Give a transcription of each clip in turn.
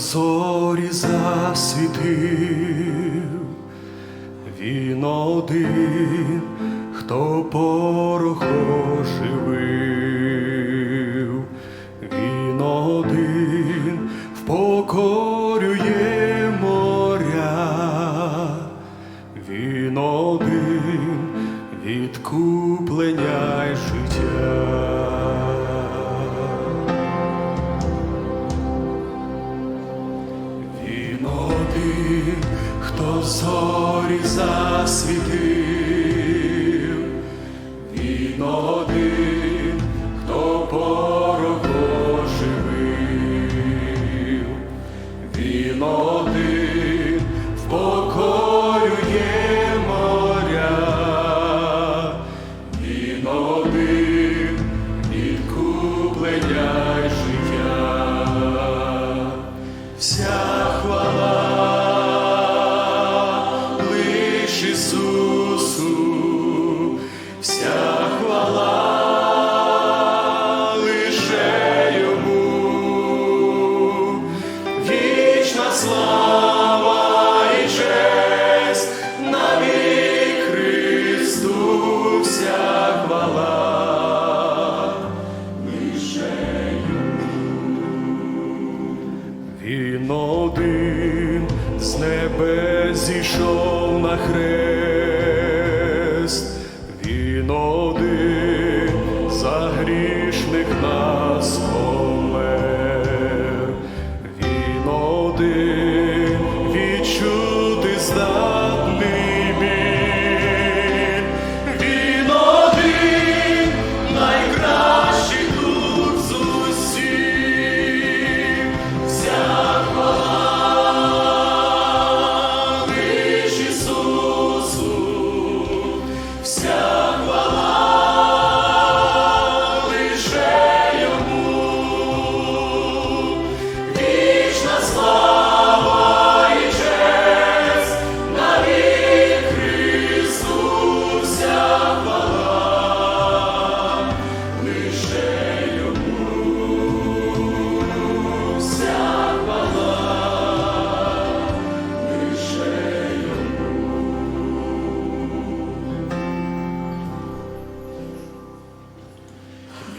зорі засвітив, він один, хто порохо живив, він один в покої. city. Oh. the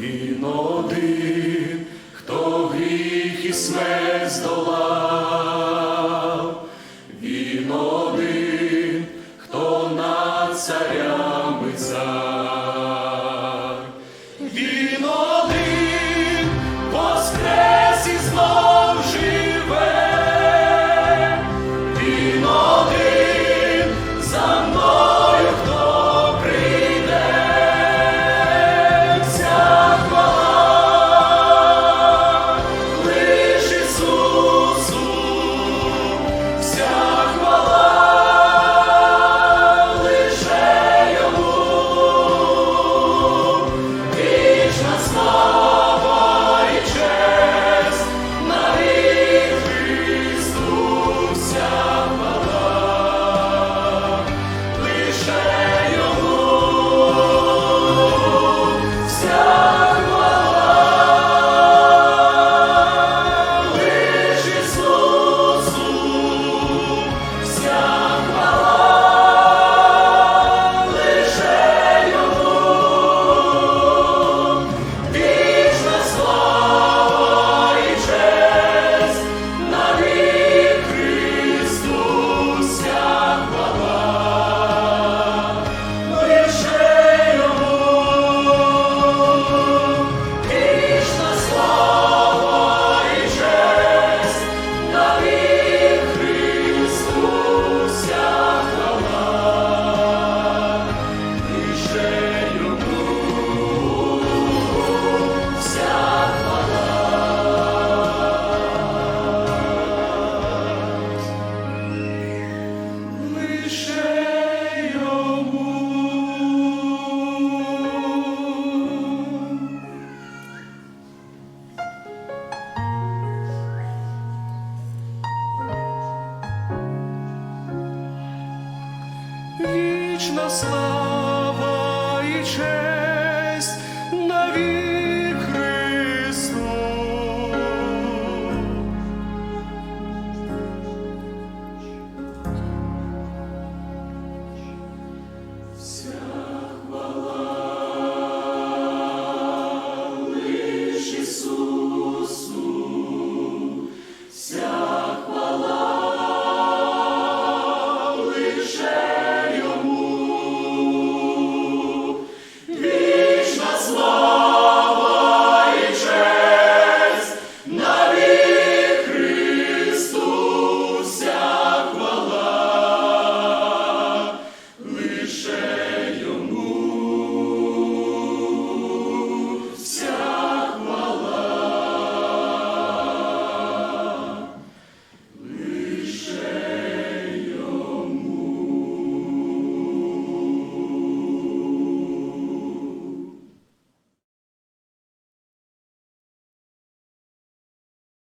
Він один, хто гріх і смерть здолав, він один, хто на царя. вічна слава. Krishna.